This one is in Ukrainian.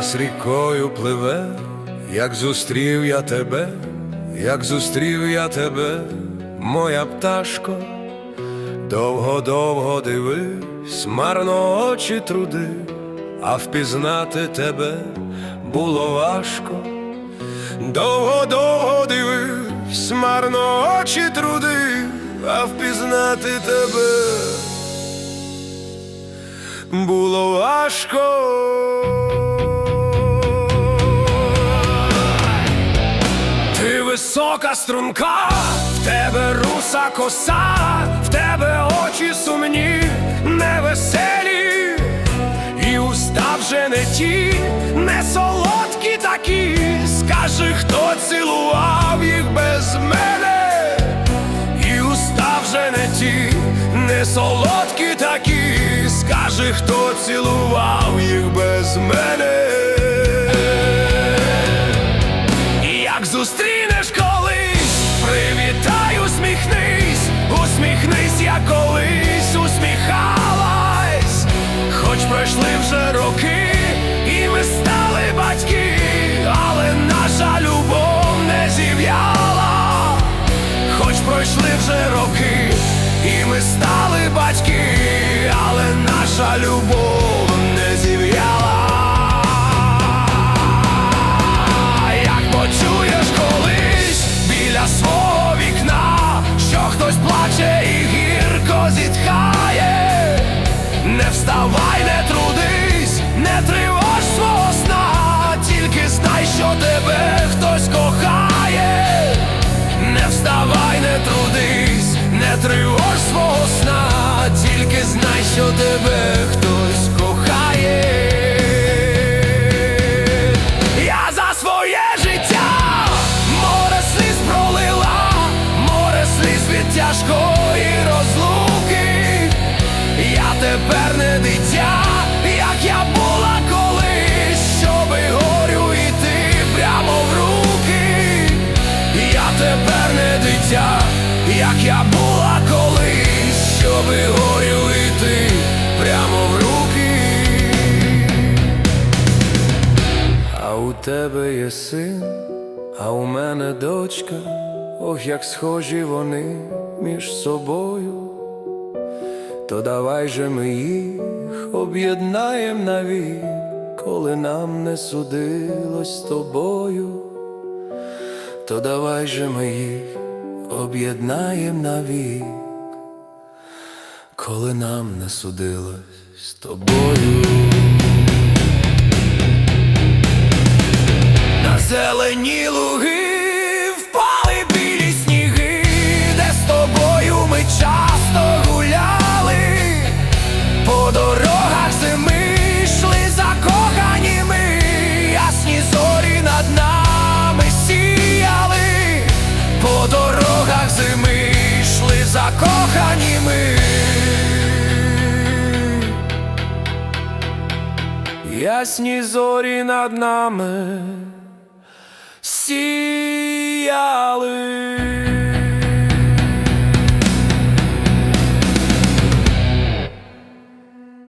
час рікою пливе, як зустрів я тебе, як зустрів я тебе, моя пташко, довго-довго дивись, марно очі труди, а впізнати тебе було важко. Довго-довго дивись, марно очі труди, а впізнати тебе було важко. Висока струнка, в тебе руса коса, в тебе очі сумні, невеселі, і уста вже не ті, не солодкі такі. Скажи, хто цілував їх без мене, і уста вже не ті, не солодкі такі. Скажи, хто цілував їх без мене. Як зустрінеш пройшли вже роки, і ми стали батьки, але наша любов не зів'яла. Як почуєш колись біля свого вікна, що хтось плаче і гірко зітхає, не вставай, не тривож свого сна, тільки знай, що тебе хтось кохає. Я за своє життя море сліз пролила, море сліз від тяжкої розлуки. Я тепер не дитя, як я була колись, щоби горю йти прямо в руки. Я тепер не дитя, як я була тебе є син, а у мене дочка, ох, як схожі вони між собою. То давай же ми їх об'єднаєм навік, коли нам не судилось з тобою. То давай же ми їх об'єднаєм навік, коли нам не судилось з тобою. Зими йшли закохані ми. Ясні зорі над нами сіяли.